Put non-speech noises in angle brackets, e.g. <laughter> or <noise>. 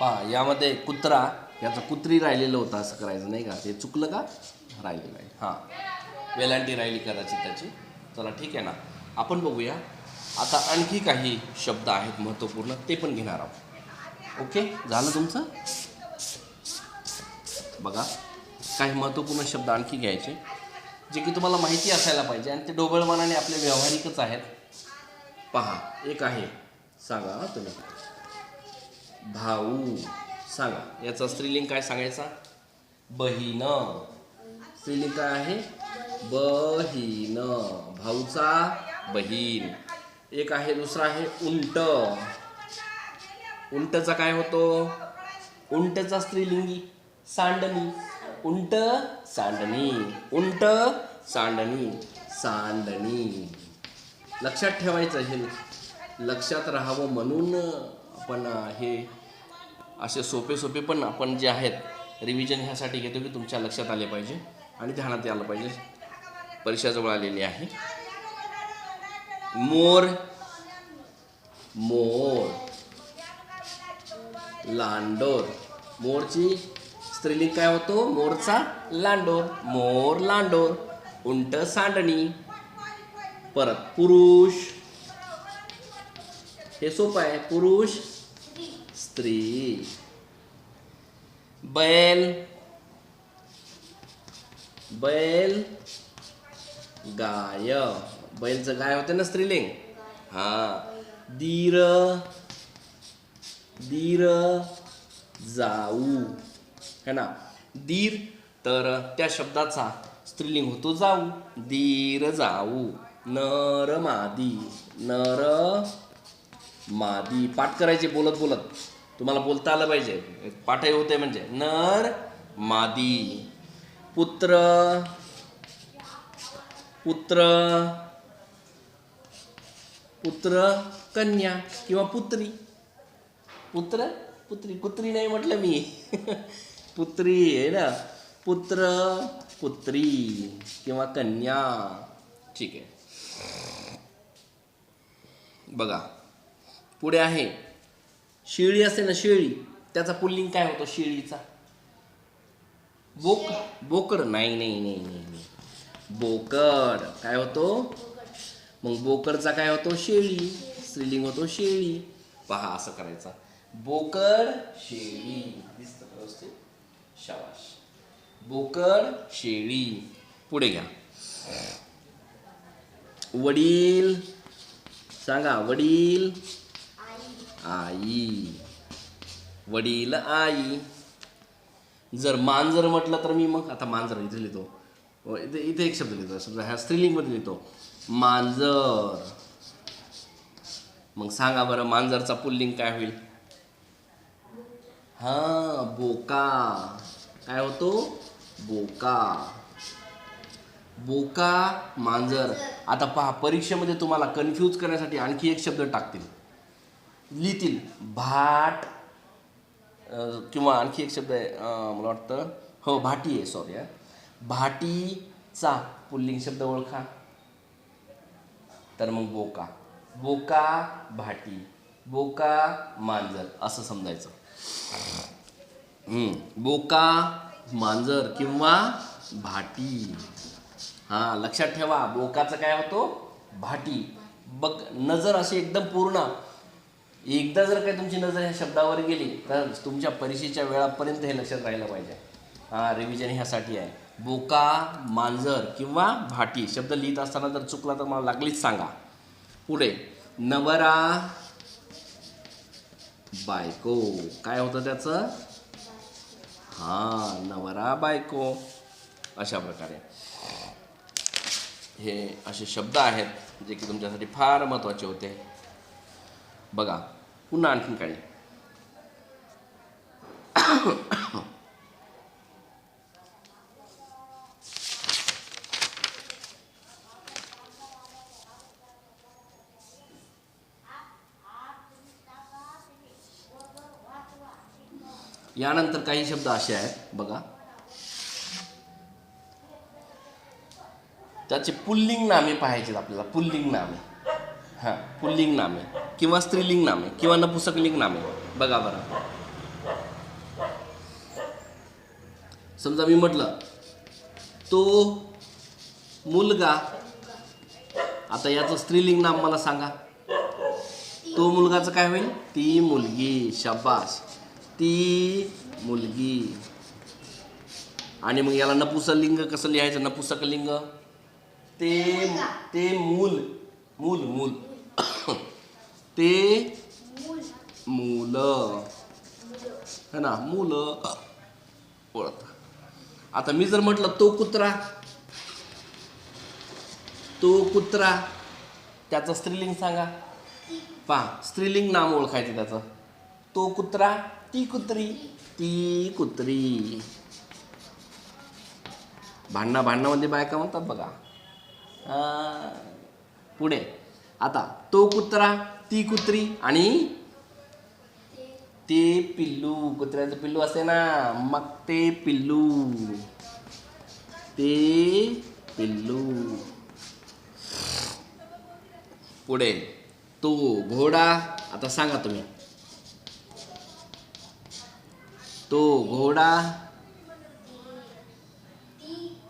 पहा यामध्ये कुत्रा याचं कुत्री राहिलेलं होतं असं करायचं नाही का? ते चुकलं का? राहिलेलं आहे हां. वेलांटी राहिली कदाचित त्याची. चला ठीक आहे ना. आपण बघूया. आता आणखी काही शब्द आहेत महत्त्वपूर्ण ते पण घेणार आहोत. ओके? झालं तुमचं? बघा. काही महत्त्वपूर्ण शब्द आणखी घ्यायचे जे की तुम्हाला माहिती असायला पाहिजे आणि ते ढोबळमानाने आपले व्यावहारिकच आहेत. पहा एक आहे. सांगा तुम्ही. भाऊ. सांगा याचा स्त्रीलिंग काय सांगायचा? बहीण. स्त्रीलिंग काय आहे? बहीण. भाऊचा बहीण. एक आहे दुसरा आहे उंट. उंटचा काय होतो? उंटचा स्त्रीलिंगी सांडणी. उंट सांडणी. उंट सांडणी. सांडणी. लक्षात ठेवायचं हे. लक्षात राहावं म्हणून आपण हे असे सोपे सोपे पण आपण जे आहेत रिव्हिजन ह्यासाठी घेतो की तुमच्या लक्षात आले पाहिजे आणि ध्यानात आलं पाहिजे. परीक्षाजवळ आलेली आहे. मोर मोर लांडोर. मोरची स्त्रीलिंग काय होतो? मोरचा लांडोर. मोर लांडोर. उंट सांडणी. परत पुरुष. हे सोपं आहे. पुरुष स्त्री. बैल. बैल. गाय. बैलचं गाय होते ना स्त्रीलिंग? हा. दीर. दीर. जाऊ. है ना? दीर. तर त्या शब्दाचा स्त्रीलिंग होतो जाऊ. दीर जाऊ. नर मादी. नर मादी. पाठ करायचे बोलत बोलत. तुम्हाला बोलता आलं पाहिजे. पाठही होते म्हणजे. नर मादी. पुत्र पुत्र पुत्र कन्या किंवा पुत्री. पुत्र पुत्री. पुत्री नाही म्हटलं मी. <laughs> पुत्री आहे ना. पुत्र पुत्री किंवा कन्या. ठीक आहे. बघा. पुढे आहे. शेळी असते ना शेळी त्याचा पुल्लिंग काय होतो शेळीचा? बोक बोकड? नाही नाही नाही नाही नाही. बोकड. काय होतो? मग बोकडचा काय होतो? शेळी. स्त्रीलिंग होतो शेळी. पहा असं करायचा. बोकड शेळी. दिसतं व्यवस्थित? शाबाश बोकड शेळी. पुढे घ्या. वडील. सांगा वडील. आई. वडील आई. जर मांजर म्हटलं तर मी मग आता मांजर इथे लिहितो. इथे इथे एक शब्द लिहितो. समजा ह्या स्त्रीलिंगमध्ये लिहितो. मांजर. मग सांगा बरं मांजरचा पुल्लिंग काय होईल? हा बोका. काय होतो? बोका. बोका मांजर. आता पहा परीक्षेमध्ये तुम्हाला कन्फ्यूज करण्यासाठी आणखी एक शब्द टाकतील. लिहितील भाट किंवा आणखी एक शब्द आहे मला वाटतं हो भाटी आहे सॉरी भाटीचा पुल्लिंग शब्द ओळखा. तर मग बोका. बोका भाटी. बोका मांजर असं समजायचं. बोका मांजर किंवा भाटी. हां लक्षात ठेवा बोकाचं काय होतो? भाटी. बघ नजर अशी एकदम पूर्ण एकदा जर काही तुमची नजर ह्या शब्दावर गेली तर तुमच्या परीक्षेच्या वेळापर्यंत हे लक्षात राहिलं पाहिजे. हां रिव्हिजन ह्यासाठी आहे. बोका मांजर किंवा भाटी शब्द लिहित असताना जर चुकला तर मला लागलीच सांगा. पुढे नवरा बायको. काय होतं त्याचं? हां नवरा बायको. अशा प्रकारे. हे असे शब्द आहेत जे की तुमच्यासाठी फार महत्त्वाचे होते. बघा पुन्हा आणखीन काही यानंतर काही शब्द असे आहेत बघा. त्याचे पुल्लिंग नामे पाहायचे आपल्याला पुल्लिंग नामे. हां पुल्लिंग नामे. किंवा स्त्रीलिंग नामे किंवा नपुसकलिंग नामे बघा बरं. समजा मी म्हटलं तो मुलगा आता याचं स्त्रीलिंग नाम मला सांगा. तो मुलगाचं काय होईल? ती मुलगी शब्बास ती मुलगी. आणि मग याला नपुसलिंग कसं लिहायचं? नपुसकलिंग ते ते मूल. मूल मूल. ते मुलं. है ना? मुलं ओळख आता मी जर म्हटलं तो कुत्रा. तो कुत्रा. त्याचं स्त्रीलिंग सांगा. पहा स्त्रीलिंग नाम ओळखायचं त्याचं. तो कुत्रा ती कुत्री ती कुत्री. भांडणा भांडणामध्ये बायका म्हणतात बघा. पुढे. आता तो कुत्रा ती कुत्री. आणि? ते पिल्लू कुत्र्याचं पिल्लू असते ना. मग ते पिल्लू. ते पिल्लू. पुढे. तो घोडा आता सांगा तुम्ही. तो घोडा